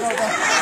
Não, não.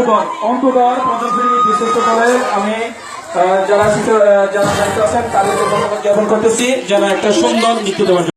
অন্তদর অন্তদর প্রথম শ্রেণির বিশিষ্ট বলে আমি যারা যারা জানতে আছেন, তাদেরকে ধন্যবাদ জ্ঞাপন করতেছি। যেন একটা সুন্দর নৃত্য দেওয়ার